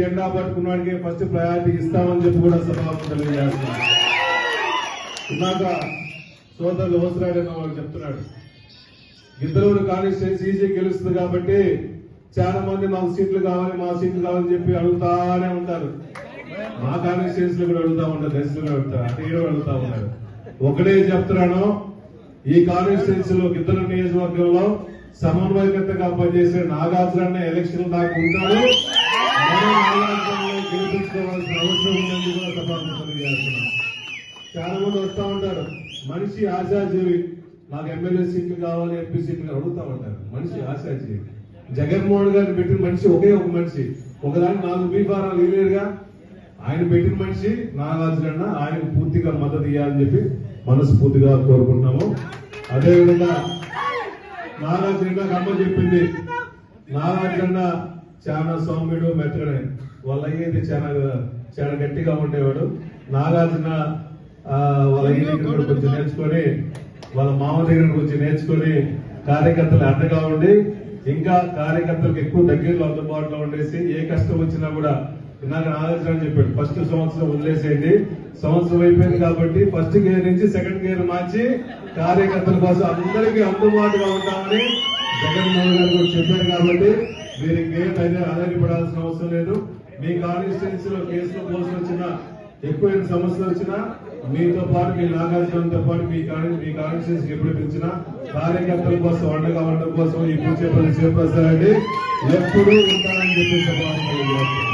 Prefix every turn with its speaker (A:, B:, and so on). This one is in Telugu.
A: జెండా పట్టుకున్నాడికి ఫస్ట్ ప్రయారిటీ ఇస్తామని చెప్పి కూడా సభాపతి తెలియజేస్తున్నాను ఇందాక సోదరులు అవసరాడని వాళ్ళు చెప్తున్నాడు ఇద్దరు కాన్స్టిట్యూన్సీ ఈజీ గెలుస్తుంది కాబట్టి చాలా మంది మాకు సీట్లు కావాలి మా సీట్లు కావాలని చెప్పి అడుగుతానే ఉంటారు. మా కాన్స్టిట్యూన్సీలు కూడా అడుగుతా ఉంటారు దశలు కూడా అడుగుతారు అటు కూడా అడుగుతా ఉన్నారు ఒకటే చెప్తున్నాను ఈ కాన్స్టిట్యూన్సీలో గిద్దరు నియోజకవర్గంలో సమన్వయకర్తగా పనిచేసే నాగార్జున ఎలక్షన్ దాకా ఉంటాడు చాలా మంది వస్తా ఉంటారు. మనిషి ఆశాజీవి. నాకు ఎమ్మెల్యే సీట్లు కావాలి ఎంపీ సీట్లు అడుగుతా ఉంటారు. మనిషి ఆశాజీవి. జగన్మోహన్ గారిని పెట్టిన మనిషి ఒకే ఒక మనిషి. ఒకదానికి నాలుగు బీఫారాలు ఇవ్వలేరుగా ఆయన పెట్టిన మనిషి నాగార్జున ఆయన పూర్తిగా మద్దతు ఇవ్వాలని చెప్పి మనస్ఫూర్తిగా కోరుకుంటున్నాము. అదేవిధంగా నాగార్జున అమ్మ చెప్పింది నాగార్జున చాలా సౌమ్యుడు మెత్తడే. వాళ్ళ అయ్యేది చాలా చాలా గట్టిగా ఉండేవాడు. నాగార్జున వాళ్ళ అయ్య దగ్గర కొంచెం నేర్చుకొని వాళ్ళ మామ దగ్గర కొంచెం నేర్చుకొని కార్యకర్తలు అండగా ఉండి ఇంకా కార్యకర్తలకు ఎక్కువ దగ్గరలో అందుబాటులో ఉండేసి ఏ కష్టం వచ్చినా కూడా ఇందాక నాగార్జున చెప్పాడు ఫస్ట్ సంవత్సరం వదిలేసేయండి. సంవత్సరం అయిపోయింది కాబట్టి ఫస్ట్ గేర్ నుంచి సెకండ్ గేర్ మార్చి కార్యకర్తల కోసం అందరికీ అందుబాటుగా ఉంటామని జగన్మోహన్ గారు చెప్పారు కాబట్టి మీరు ఇంకేం అదే ఆధారపడాల్సిన అవసరం లేదు. మీ కాన్స్టిట్యున్సీలో కేసులు కోసం వచ్చిన ఎక్కువైన సమస్యలు వచ్చినా మీతో పాటు మీ నాగార్జునంతో పాటు మీ కాని మీ కాన్స్టిట్యున్సీకి ఎప్పుడు పిలిచినా కార్యకర్తల కోసం అండగా ఉండడం కోసం ఈ పూచేపల్లి శివప్రసాద్ ఎప్పుడు ఎప్పుడూ ఉంటానని చెప్పి